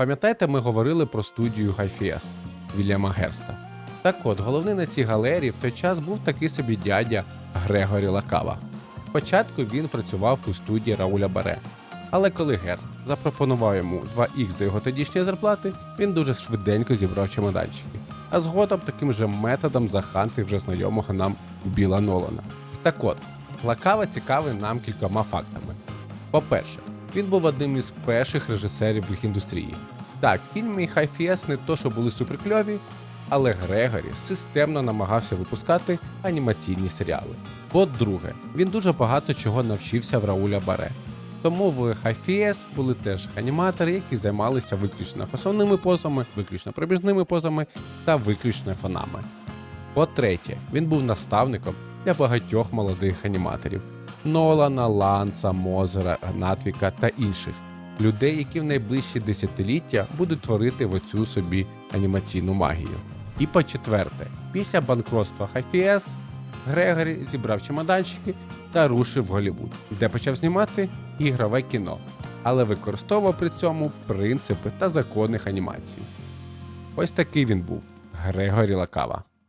Пам'ятаєте, ми говорили про студію Хайфіес Вільяма Герста. Так от, головний на цій галерії в той час був такий собі дядя Грегорі Лакава. Спочатку він працював у студії Рауля Баре. Але коли Герст запропонував йому 2х до його тодішньої зарплати, він дуже швиденько зібрав чемоданчики. А згодом таким же методом захантив вже знайомого нам Біла Нолана. Так от, Лакава цікавий нам кількома фактами. По-перше, він був одним із перших режисерів в їх індустрії. Так, фільми Хай Фіес не то, що були суперкльові, але Грегорі системно намагався випускати анімаційні серіали. По-друге, він дуже багато чого навчився в Рауля Баре. Тому в Хайфіес були теж аніматори, які займалися виключно основними позами, виключно пробіжними позами та виключно фонами. По-третє, він був наставником для багатьох молодих аніматорів Нолана, Ланса, Мозера, Натвіка та інших людей, які в найближчі десятиліття будуть творити в оцю собі анімаційну магію. І по-четверте, після банкротства Хафіес Грегорі зібрав чемоданчики та рушив в Голлівуд, де почав знімати ігрове кіно, але використовував при цьому принципи та закони анімації. Ось такий він був Грегорі Лакава.